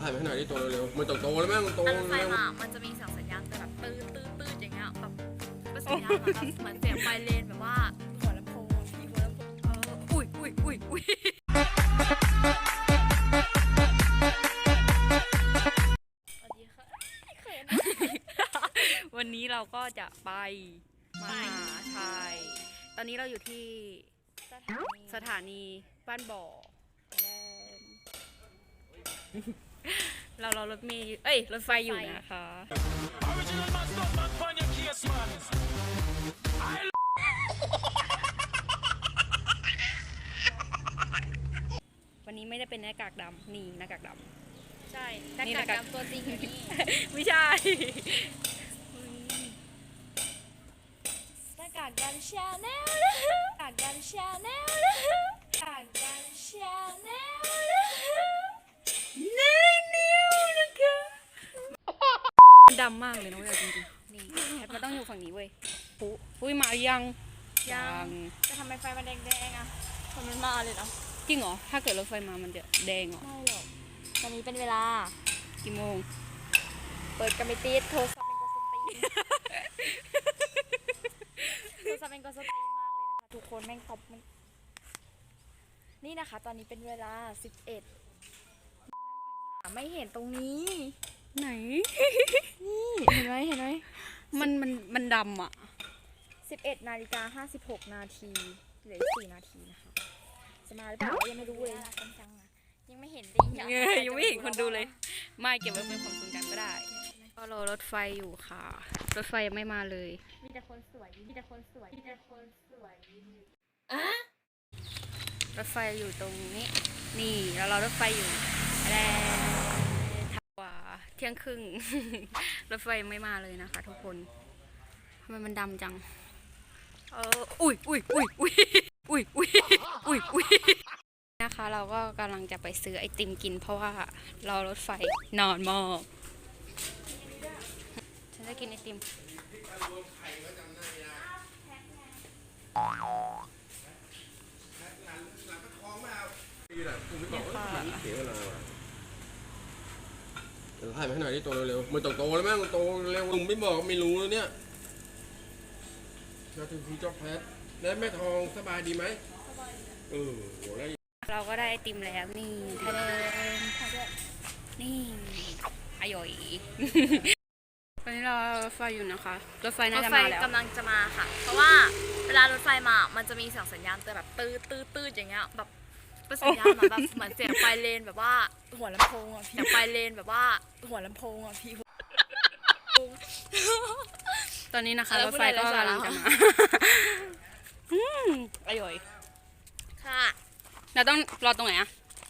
ถ่ายมาให้หน่อยดิโตเร็วๆมันโตโตแล้วแม่งโตอันไฟเร็วมามันจะมีเสียงสัญญาณแต่แบบตื้อตื้อตื้ออย่างเงี้ยแบบเป็นสัญญาณเหมือนแบบเหมือนเสียงไฟเลนแบบว่าหัวลำโพงอะพี่หัวลำโพงเอออุ้ยอุ้ยอุ้ยอุ้ยสวัสดีค่ะเขินอะวันนี้เราก็จะไปมหาชัยตอนนี้เราอยู่ที่สถานีสถานีบ้านบ่อ เราเรารถเมล์อยู่เอ้ยรถไฟอยู่นะคะ Original man, stop man, pan your case, man. วันนี้ไม่ได้เป็นหน้ากากดำนี่หน้ากากด ใช่หน้านี่กาหน้ากากกดำตัวจริงอยู่นี่ำ ไม่ใช่ หน้ากากดำชาแนลหน้ากากดำชาแนล ดำมากเลยนะเว้ยจริงๆนี่แอดมันต้องอยู่ฝั่งนี้เว้ยปุ๊อุ้ยมายังยังจะทำไมไฟมันแดงๆอะคนมันมาเลยเนาะจริงเหรอ ถ้าเกิดรถไฟมามันจะแดงเหรอ ไม่หรอกตอนนี้เป็นเวลา กี่โมง เปิดกระมิติดโทรศัพท์เป็นกสตรีนโทรศัพท์เป็นกสตรีนมากเลยนะคะ ทุกคนแม่งตบมัน นี่นะคะ ตอนนี้เป็นเวลา 11 ไม่เห็นตรงนี้ ไหน นี่เห็นไหมเห็นไหมมันมันมันดำอะ 11นาฬิกา56 นาทีเหลืออีก4นาทีนะคะ จะมาหรือเปล่ายังไม่รู้เลยยังไม่เห็นดิเงยยังไม่เห็นคนดูเลย ไม่เก็บไว้เป็นความทรงจำก็ได้ ก็รอรถไฟอยู่ค่ะ รถไฟยังไม่มาเลย มีแต่คนสวยมีแต่คนสวยมีแต่คนสวยรถไฟอยู่ตรงนี้ นี่แล้วรอรถไฟอยู่แล้วทักกว่า เที่ยงครึ่ง รถไฟไม่มาเลยนะคะ ทุกคนทำไมมันดำจัง เอออุ้ยอุ้ยอุ้ยอุ้ยอุ้ยอุ้ยอุ้ยอุ้ยนะคะ เราก็กำลังจะไปซื้อไอติมกิน เพราะว่ารอรถไฟนอนมากฉันจะกินไอติมนี่แหละ ถ่ายมาให้หน่อยดิโตเร็วๆมันโตโตแล้วแม่งโตเร็วมึงไม่บอกไม่รู้แล้วเนี่ยเราถึงพี่จ๊อบแพทแล้วแม่ทองสบายดีไหมเออโหแล้วเราก็ได้ไอติมแล้วนี่ทะเลนี่อร่อยตอนนี้เรารถไฟอยู่นะคะรถไฟรน่าถจะไฟมาแล้วกำลังจะมาค่ะ เพราะว่าเวลารถไฟมา มันจะมีเสียงสัญญาณเตือนแบบตื้อตื้อตื้ออย่างเงี้ย แบบ เป็นสัญญาณเหมือนแบบเหมือนเสียงไฟเลนแบบว่า หัวลำโพงอะพี่เสียงไฟเลนแบบว่า หัวลำโพงอะพี่ ตอนนี้นะคะเออรถไฟก็พูดอะไรกำลังไร้จะสาระมา อืมอร่อยค่ะเราต้องรอตรงไหนอะ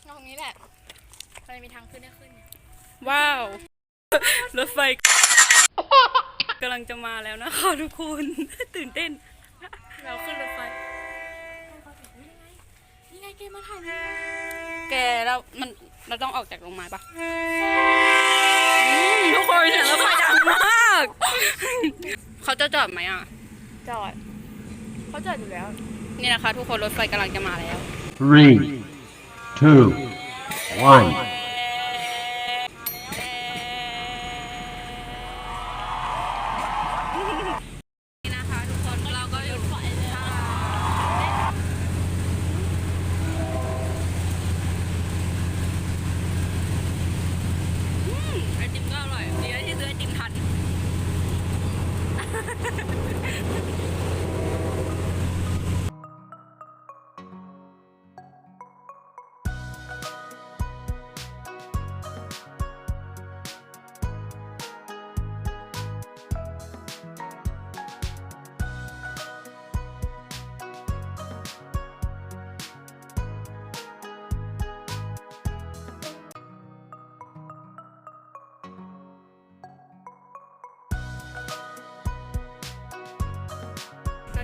ตรงนี้แหละมันมีทางขึ้นได้ขึ้นเนี่ยว้าว รถไฟกำลังจะมาแล้วนะคะทุกคน ตื่นเต้น เราขึ้นรถไฟ นี่ไงเกมมาถ่ายนี่แกเรามันเราต้องออกจากโรงไม้ปะอืมทุกคนเสียงรถไฟดังมาก เขาจะจอดไหมอะจอดเขาจอดอยู่แล้ว นี่นะคะ ทุกคนรถไฟกำลังจะมาแล้ว Three, two, one.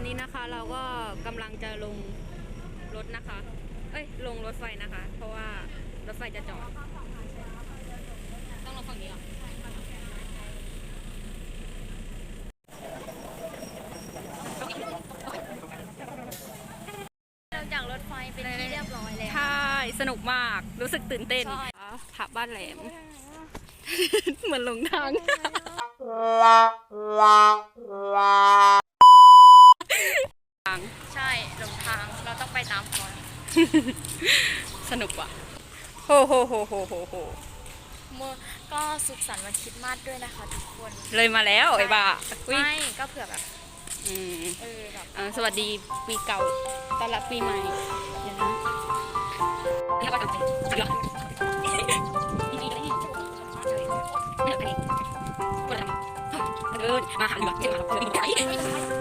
อนนี้นะคะเราก็กำลังจะลงรถนะคะ เอ้ยลงรถไฟนะคะ เพราะว่ารถไฟจะจอด ต้องลงฝั่งนี้เหรอเราจากรถไฟเป็นที่เรียบร้อยแล้ว ใช่ สนุกมาก รู้สึกตื่นเต้นใช่ผับบ้านแหลม เหมือนหลงทาง ใช่หลงทางเราต้องไปตามคอน สนุกว่ะโฮโฮโฮโฮโฮโฮเมื่อก็สุขสันต์วันคริดมาสด้วยนะคะทุกคนเลยมาแล้วไอ้บ้าอุ๊ยไม่ก็เผื่อแบบอืมเออแบบเอ่อสวัสดีปีเก่าต้อนรับปีใหม่เดี๋ยวนะนี่ก็ทำไปสุดยอดนี่นี่นี่นี่นี่พูดอะไรเดินมาหาเหลือเจ็บมาเหลือใหญ่สิบก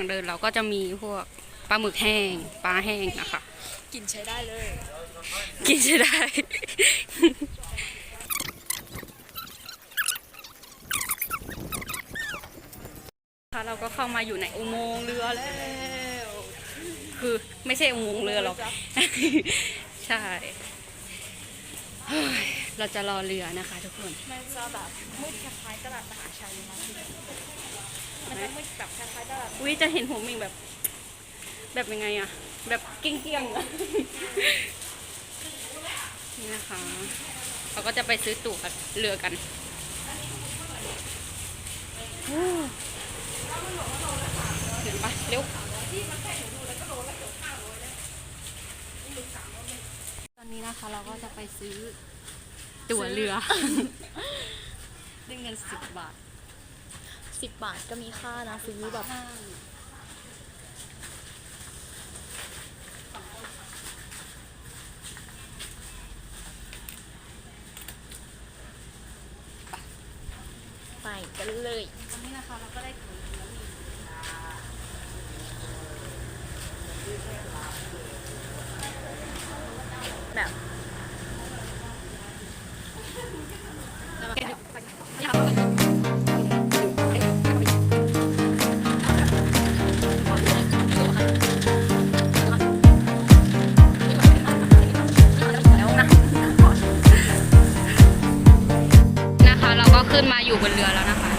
างเดินเราก็จะมีพวกปลาหมึกแห้งปลาแห้งนะคะกินใช้ได้เลย กินใช่ได้ ค่ะเราก็เข้ามาอยู่ในอุโมงค์เรือแล้ว คือไม่ใช่อุโมงค์เรือหรอก ใช่ เฮ้ยเราจะรอเรือนะคะทุกคน มันจะแบบมืดคล้ายๆตลาดมหาชัยมาที่ มันจะมืดแบบคล้ายๆตลาดอุ้ยจะเห็นหัวมิงแบบ แบบยังไงอะแบบเกี้ยงๆอะนี่นะคะเราก็จะไปซื้อตั๋วเรือกันโอ้เห็นปะเร็วตอนนี้นะคะเราก็จะไปซื้อตั๋วเรือด้วยเงินสิบบาท สิบบาทก็มีค่านะซื้อแบบไปกันเลยตอนนี้นะคะเราก็ได้ ขึ้นมาอยู่บนเรือแล้วนะคะ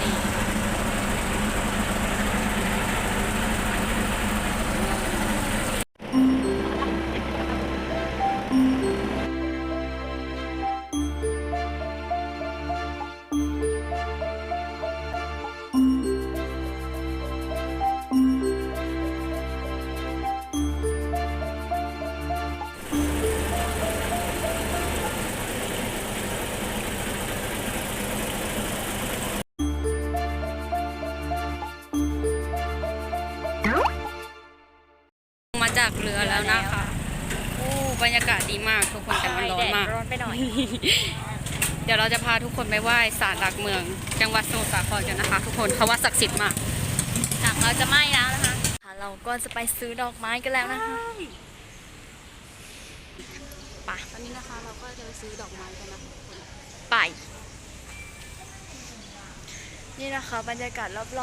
ร้อนมากแดดร้อนไปหน่อย เดี๋ยวเราจะพาทุกคนไปไหว้ศาลหลักเมือง จังหวัดสมุทรสาครกันนะคะ ทุกคนเขาว่าศักดิ์สิทธิ์มากหนังเราจะไหม้แล้วนะคะค่ะเราก็จะไปซื้อดอกไม้กันแล้วนะคะไปตอนนี้นะคะเราก็จะไปซื้อดอกไม้กันนะคะไป นี่นะคะ บรรยากาศรอบติ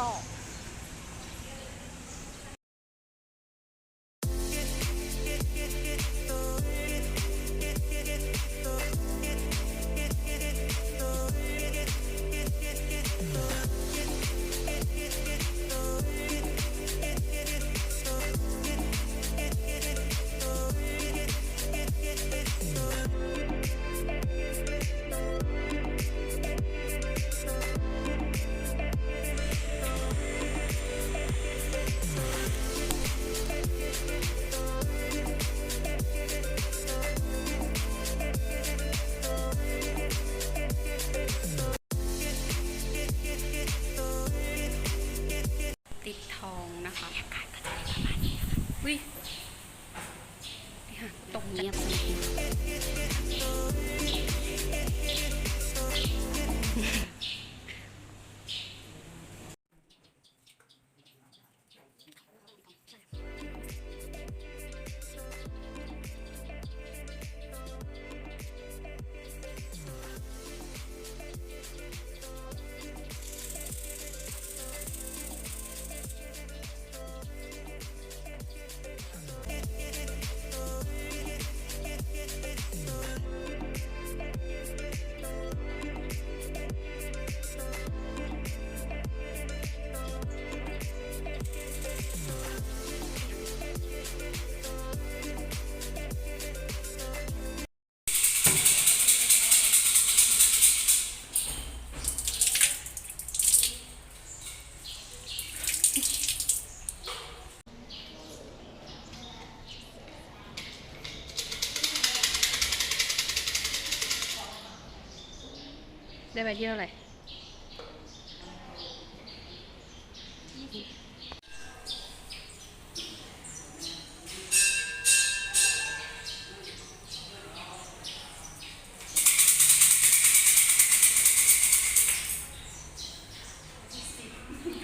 ได้ไปที่เท่าไหร่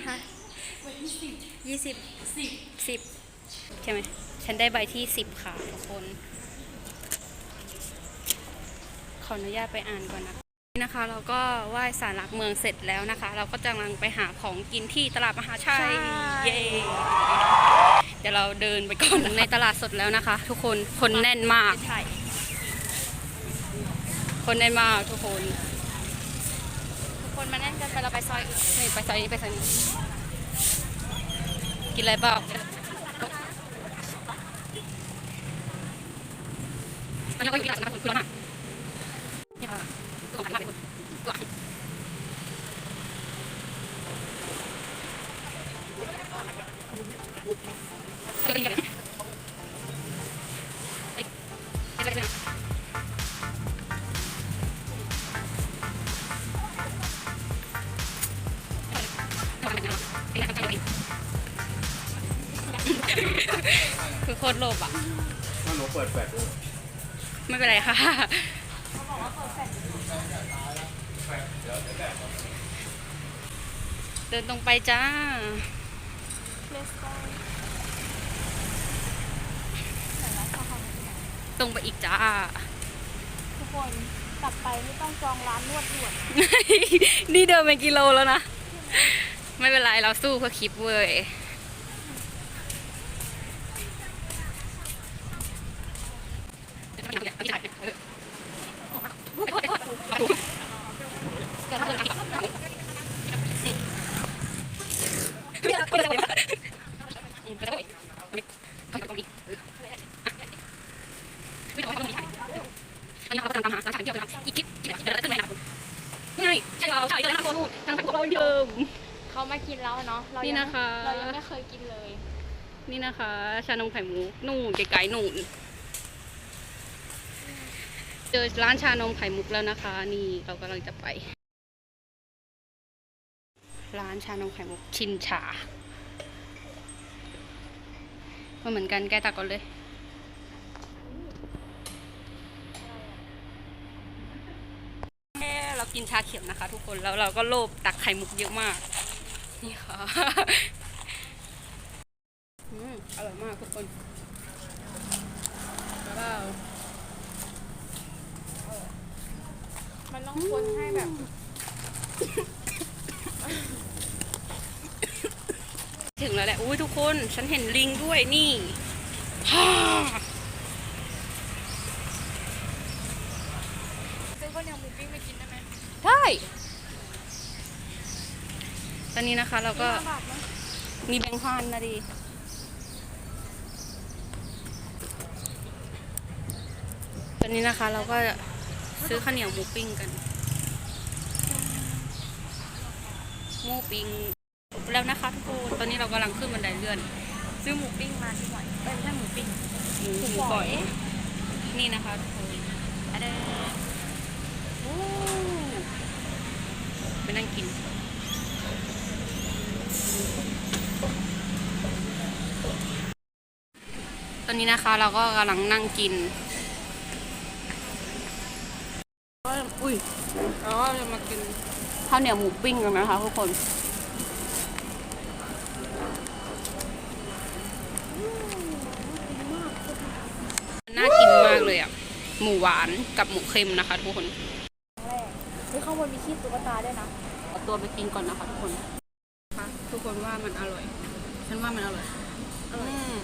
ฮะยี่สิบสิบสิบใช่ไหมฉันได้ใบที่สิบค่ะทุกคน ขออนุญาตไปอ่านก่อนนะคะ นี่นะคะเราก็ไหว้ศาลหลักเมืองเสร็จแล้วนะคะ เราก็กำลังไปหาของกินที่ตลาดมหาชัยเย้เดี๋ยวเราเดินไปก่อนในตลาดสดแล้วนะคะ ทุกคนคนแน่นมาก คนแน่นมากทุกคน ทุกคนมาแน่นกันไปเราไปซอยอื่นนี่ไปซอยนี้ไปซอยนี้กินอะไรเปล่าอันนี้ก็อยู่ที่ร้านนะคะคุณร้านอะนี่ค่ะตัวของร้านเป็นตัวก็ดีกันเอ้ย เอ้ยเอ้ยเอ้ยคือโคตรโลภอะถ้าหนูเปิดแฟลชด้วยไม่เป็นไรค่ะ เดินตรงไปจ้า ตรงไปอีกจ้า ทุกคนกลับไปไม่ต้องจองร้านนวดด่วนนี่เดินเป็นกิโลแล้วนะ ไม่เป็นไร เราสู้เพื่อคลิปเว้ย อันนี้เรากำลังตามหาร้านขายเที่ยวนะครับอีกคลิปเดี๋ยวเราจะขึ้นไปนะครับง่ายใช่เราใช่เลยนะคนนู่นทางพวกเราเดิม เขามากินแล้วเนาะเรานี่ยังนะคะ เรายังไม่เคยกินเลย นี่นะคะ ชานมไข่มุกนู่นไกลๆนู่นเจอร้านชานมไข่มุกแล้วนะคะ นี่เรากำลังจะไป ร้านชานมไข่มุกชินชามันเหมือนกันแกตักก่อนเลยแค่เรากินชาเขียวนะคะ ทุกคนแล้วเราก็โลภตักไข่มุกเยอะมาก นี่ค่ะอืมอร่อยมากทุกคนแล้วก็มันต้องคนให้แบบ ถึงแล้วแหละอุ้ยทุกคน ฉันเห็นลิงด้วยนี่ฮ่าซื้อข้าวเหนียวหมูปิ้งไปกินได้ไหมได้ ตอนนี้นะคะเราก็มีแบงค์พันนะดิตอนนี้นะคะเราก็ซื้อข้าวเหนียวหมูปิ้งกันหมูปิ้งแล้วนะคะทุกคนตอนนี้เรากำลังขึ้นบันไดเลื่อน ซื้อหมูปิ้งมาที่หน่อยเอ้ยไม่หมูปิ้งหมูหมูฝอยนี่นะคะทุกคนอะเดโอ้ไปนั่งกิน อนนี้นะคะ เราก็กำลังนั่งกินอุ้ยเราก็จะมากินข้าวเหนียวหมูปิ้งกันนะคะทุกคนน่ากินมากเลยอะ หมูหวานกับหมูเค็มนะคะทุกคนแรกเฮ้ยข้างบนมีขี้ตุ๊กตาด้วยนะเอาตัวไปกินก่อนนะคะทุกคนคะทุกคนว่ามันอร่อย ฉันว่ามันอร่อยอืม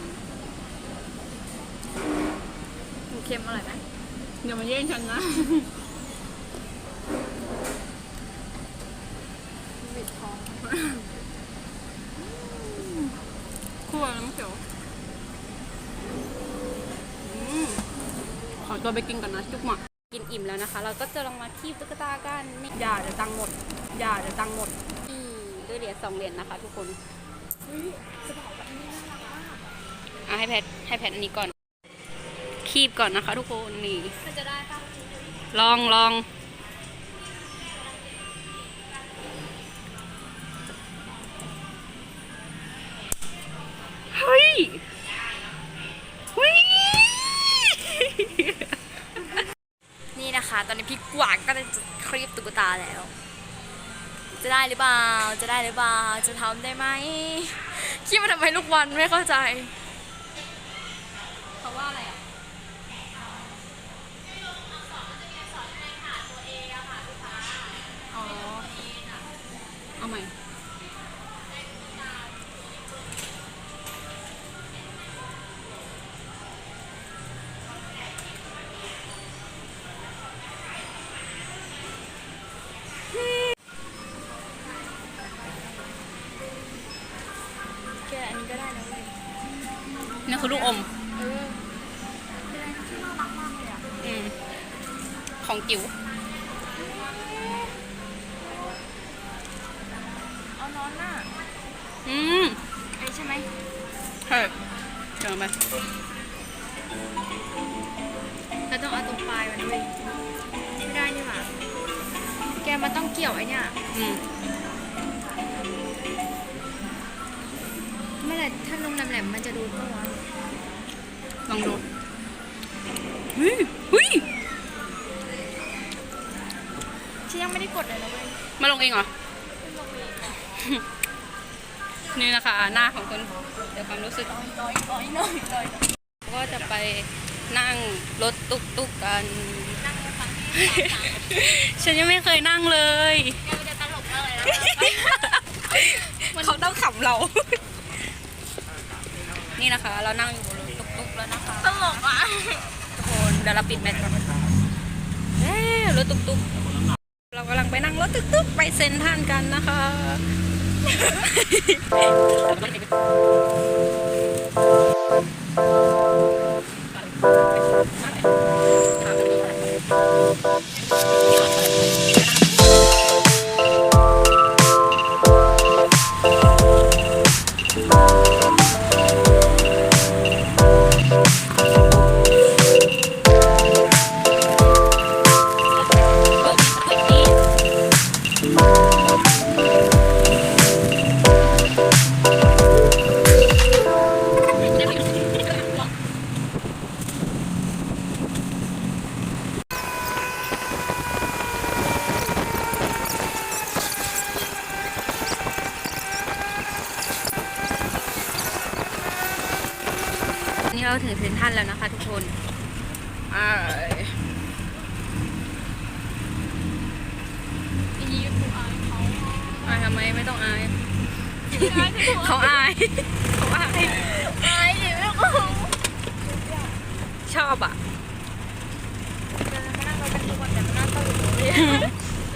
หมูเค็มอร่อยไหมอย่ามาแย่งฉันนะบิดท้องคั่วน้ำเขียวอืมขอตัวไปกินก่อนนะจุ๊บหมากินอิ่มแล้วนะคะ เราก็จะลองมาคีบตุ๊กตากันนี่อย่าเดี๋ยวตังค์หมด อย่าเดี๋ยวตังค์หมดนี่ด้วยเหรียญสองเหรียญนะคะ ทุกคนอะให้แพทให้แพทอันนี้ก่อน คีบก่อนนะคะทุกคน นี่ลองลองเฮ้ยเฮ้ยนี่นะคะ ตอนนี้พี่กวางก็จะครีบตุ๊กตาแล้ว จะได้หรือเปล่า จะได้หรือเปล่า จะทำได้ไหมคิดว่าทำไมลูกวันไม่เข้าใจ เพราะว่าอะไรอะ เเอานอนน่ะอืมไอ้ใช่ไหมเฮ้ยเจอไหมเราต้องเอาตรงปลายมันด้วยไม่ได้นี่หว่าแกมันต้องเกี่ยวไอ้เนี่ยอืมเมื่อไหร่ถ้านมแหลมๆมันจะดูดปะวะลองดูเฮ้ยเฮ้ยฉันยังไม่ได้กดเลยนะเว้ยมาลงเองเหรอ นี่นะคะหน้าของคนเดี๋ยวความรู้สึกน้อยน้อยน้อยน้อยก็จะไปนั่งรถตุกตุกๆกันนั่งในฟังฉันยังไม่เคยนั่งเลยแกมันจะตลกมากเลยนะเขาต้องขับเรา นี่นะคะ เรานั่งอยู่บนรถตุกตุกๆแล้วนะคะตลกอะทุกคนเดี๋ยวเราปิดแมทก่อนเอ้รถตุกตุกๆเรากำลังไปนั่งรถตุกตุกๆไปเซ็นทรันกันนะคะ นี่ กเลย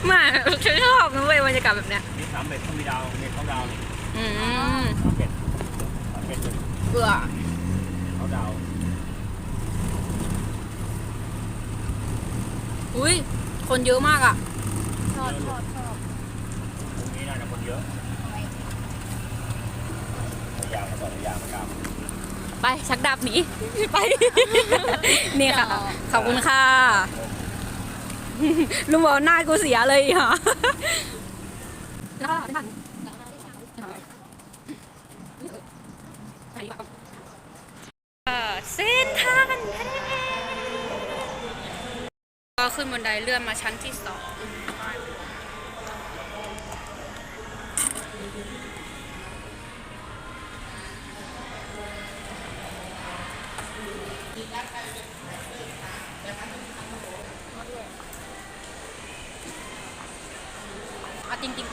ไม่ฉันชอบนะเว้ยบรรยากาศแบบเนี้ยมีสามเบ็ดต้องมีดาวมีเขาดาวนี่อืมสามเบ็ดสามเบ็ดเลยเบื่อเขาดาวอุ้ยคนเยอะมากอะชอบชอบชอบตรงนี้น่าจะคนเยอะยางมาก่อนยางมากลับ ไปชักดาบหนีไป นี่ค่ะ ขอบคุณค่ะลุงบอกหน้ากูเสียเลยค่ะเส้นทางก็ขึ้นบันไดเลื่อนมาชั้นที่สอง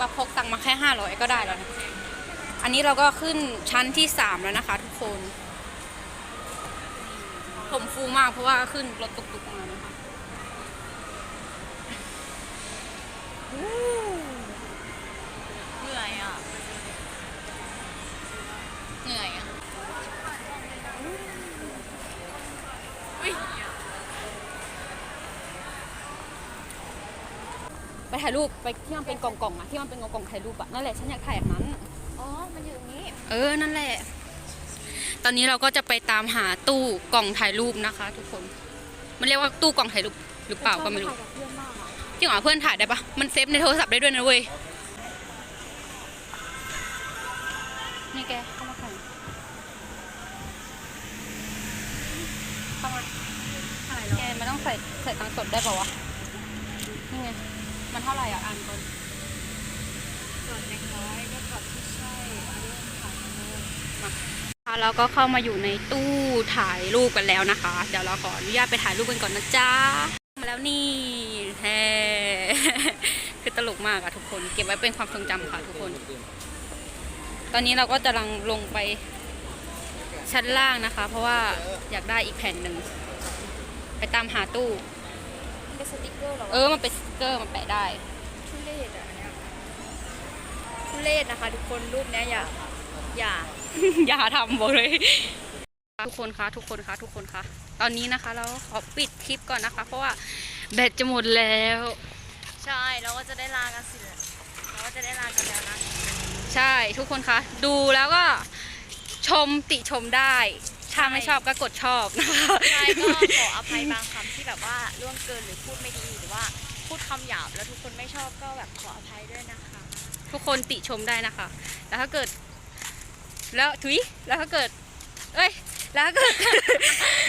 ว่าพกตังค์มาแค่ห้าร้อยก็ได้แล้วนะอันนี้เราก็ขึ้นชั้นที่สามแล้วนะคะ ทุกคน ผมฟูมากเพราะว่าขึ้นรถตุกๆมานะคะ ถ่ายรูปไปที่มันเป็นกล่องๆอะที่มันเป็นกล่องๆถ่ายรูปอะนั่นแหละฉันอยากถ่ายแบบนั้น อ๋อ มันอยู่ตรงนี้ เออ นั่นแหละ ตอนนี้เราก็จะไปตามหาตู้กล่องถ่ายรูปนะคะ ทุกคน มันเรียกว่าตู้กล่องถ่ายรูปหรือเปล่าก็ไม่รู้ จริงเหรอเพื่อนถ่ายได้ปะมันเซฟในโทรศัพท์ได้ด้วยนะเว้ย นี่แกเข้ามาถ่ายเข้ามาแกมัต้องใส่ใส่ตังสดได้ปะวะ มันเท่าไหร่อะอ่านก่อนส่วนเล็กน้อยก็กดที่ใช่เรื่องถ่ายรูปค่ะเราก็เข้ามาอยู่ในตู้ถ่ายรูปกันแล้วนะคะ เดี๋ยวเราขออนุญาตไปถ่ายรูปกันก่อนนะจ๊ะมาแล้วนี่แฮคือตลกมากอะทุกคน เก็บไว้เป็นความทรงจำค่ะทุกคน ตอนนี้เราก็จะลังลงไปชั้นล่างนะคะ เพราะว่าอยากได้อีกแผ่นหนึ่งไปตามหาตู้ มันเป็นสติกเกอร์เหรอเออ มันเป็นสติ๊กเกอร์มันแปะได้ ทุเรศอะอันเนี้ยทุเรศนะคะ ทุกคนรูปเนี้ยอย่าอย่า อย่าทำบอกเลย ทุกคนคะทุกคนคะทุกคนคะตอนนี้นะคะ เราขอปิดคลิปก่อนนะคะ เพราะว่าแบตจะหมดแล้ว ใช่เราก็จะได้ลากันสิเราก็จะได้ลากันแล้วนะ ใช่ทุกคนคะ ดูแล้วก็ชมติชมได้ ถ้าไม่ชอบก็กดชอบนะคะใช่ก็ขออภัยบางคำที่แบบว่าล่วงเกินหรือพูดไม่ดีหรือว่าพูดคำหยาบแล้วทุกคนไม่ชอบก็แบบขออภัยด้วยนะคะ ทุกคนติชมได้นะคะ แล้วถ้าเกิด แล้วทุยแล้วถ้าเกิด เอ้ย แล้วถ้าเกิด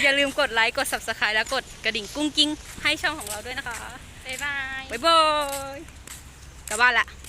อย่าลืมกดไลค์กด subscribe แล้วกดกระดิ่งกุ้งกิ้งให้ช่องของเราด้วยนะคะ บ๊ายบาย บ๊ายบายกลับบ้านละจุ๊บ